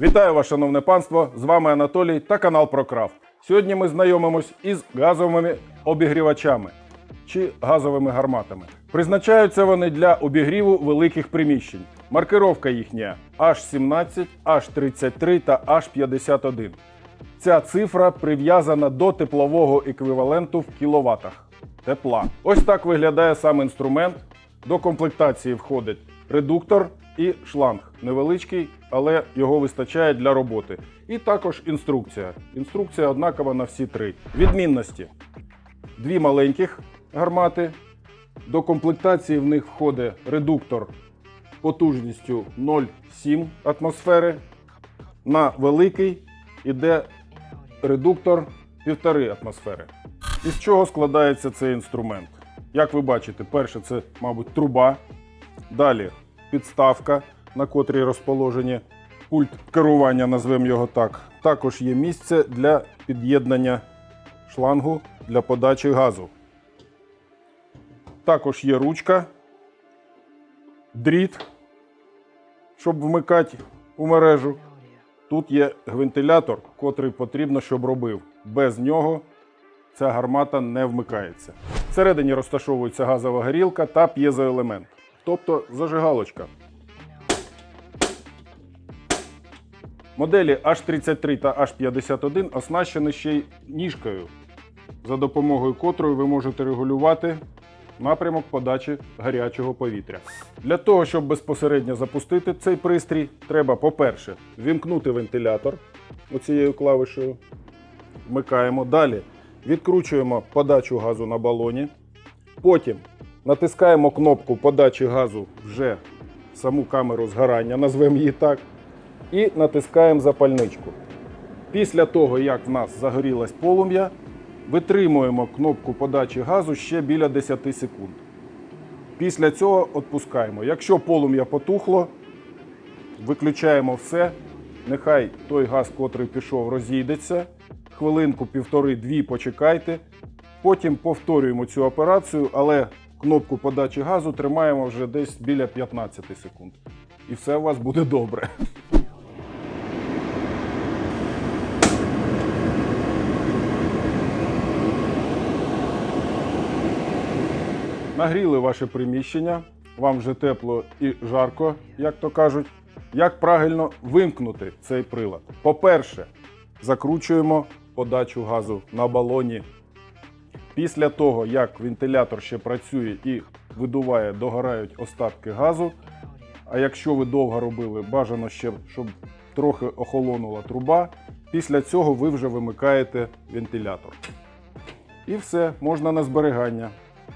Вітаю вас, шановне панство! З вами Анатолій та канал ProCraft. Сьогодні ми знайомимось із газовими обігрівачами чи газовими гарматами. Призначаються вони для обігріву великих приміщень. Маркировка їхня H17, H33 та H51. Ця цифра прив'язана до теплового еквіваленту в кіловатах тепла. Ось так виглядає сам інструмент. До комплектації входить редуктор і шланг. Невеличкий, але його вистачає для роботи. І також інструкція. Інструкція однакова на всі три. Відмінності: дві маленьких гармати. До комплектації в них входить редуктор потужністю 0,7 атмосфери. На великий іде редуктор 1,5 атмосфери. Із чого складається цей інструмент? Як ви бачите, перше це, мабуть, труба. Далі підставка, на котрій розположені пульт керування, назвемо його так. Також є місце для під'єднання шлангу для подачі газу. Також є ручка, дріт, щоб вмикати у мережу. Тут є вентилятор, котрий потрібно, щоб робив. Без нього ця гармата не вмикається. Всередині розташовується газова горілка та п'єзоелемент, тобто зажигалочка. Моделі H33 та H51 оснащені ще й ніжкою, за допомогою котрої ви можете регулювати напрямок подачі гарячого повітря. Для того, щоб безпосередньо запустити цей пристрій, треба, по-перше, вімкнути вентилятор оцією клавишею. Вмикаємо. Далі відкручуємо подачу газу на балоні. Потім натискаємо кнопку подачі газу вже в саму камеру згорання, назвемо її так. І натискаємо запальничку. Після того, як в нас загорілось полум'я, витримуємо кнопку подачі газу ще біля 10 секунд. Після цього відпускаємо. Якщо полум'я потухло, виключаємо все. Нехай той газ, котрий пішов, розійдеться. Хвилинку, півтори-дві почекайте. Потім повторюємо цю операцію, але кнопку подачі газу тримаємо вже десь біля 15 секунд. І все у вас буде добре. Нагріли ваше приміщення, вам вже тепло і жарко, як то кажуть. Як правильно вимкнути цей прилад? По-перше, закручуємо подачу газу на балоні. Після того, як вентилятор ще працює і видуває, догорають остатки газу. А якщо ви довго робили, бажано ще, щоб трохи охолонула труба. Після цього ви вже вимикаєте вентилятор. І все, можна на зберігання.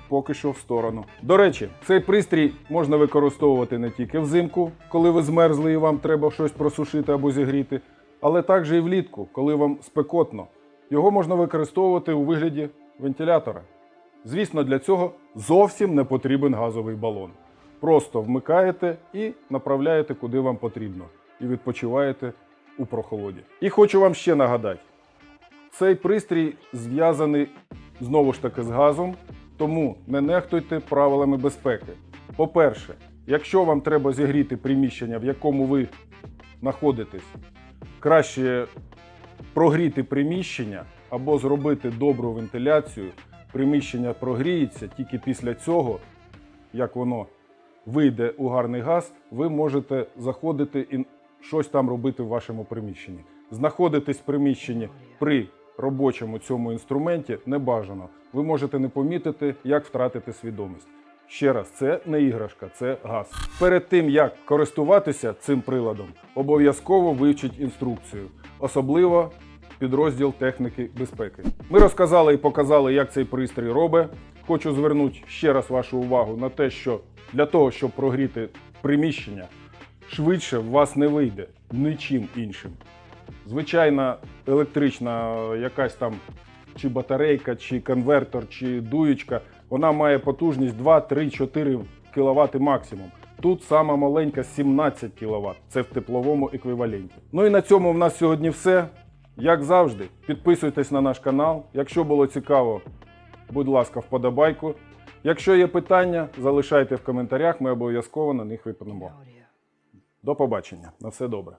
Поки що в сторону. До речі, цей пристрій можна використовувати не тільки взимку, коли ви змерзли і вам треба щось просушити або зігріти, але також і влітку, коли вам спекотно. Його можна використовувати у вигляді вентилятора. Звісно, для цього зовсім не потрібен газовий балон. Просто вмикаєте і направляєте куди вам потрібно, і відпочиваєте у прохолоді. І хочу вам ще нагадати: цей пристрій зв'язаний знову ж таки з газом, тому не нехтуйте правилами безпеки. По-перше, якщо вам треба зігріти приміщення, в якому ви знаходитесь, краще прогріти приміщення або зробити добру вентиляцію. Приміщення прогріється тільки після цього, як воно вийде у гарний газ, ви можете заходити і щось там робити в вашому приміщенні. Знаходитись в приміщенні при робочому цьому інструменті не бажано. Ви можете не помітити, як втратити свідомість. Ще раз, це не іграшка, це газ. Перед тим як користуватися цим приладом, обов'язково вивчіть інструкцію, особливо підрозділ техніки безпеки. Ми розказали і показали, як цей пристрій робить. Хочу звернути ще раз вашу увагу на те, що для того, щоб прогріти приміщення, швидше в вас не вийде нічим іншим. Звичайна електрична якась там чи батарейка, чи конвертор, чи дуєчка, вона має потужність 2, 3, 4 кВт максимум. Тут сама маленька 17 кВт. Це в тепловому еквіваленті. Ну і на цьому в нас сьогодні все. Як завжди, підписуйтесь на наш канал. Якщо було цікаво, будь ласка, вподобайку. Якщо є питання, залишайте в коментарях, ми обов'язково на них відповімо. До побачення. На все добре.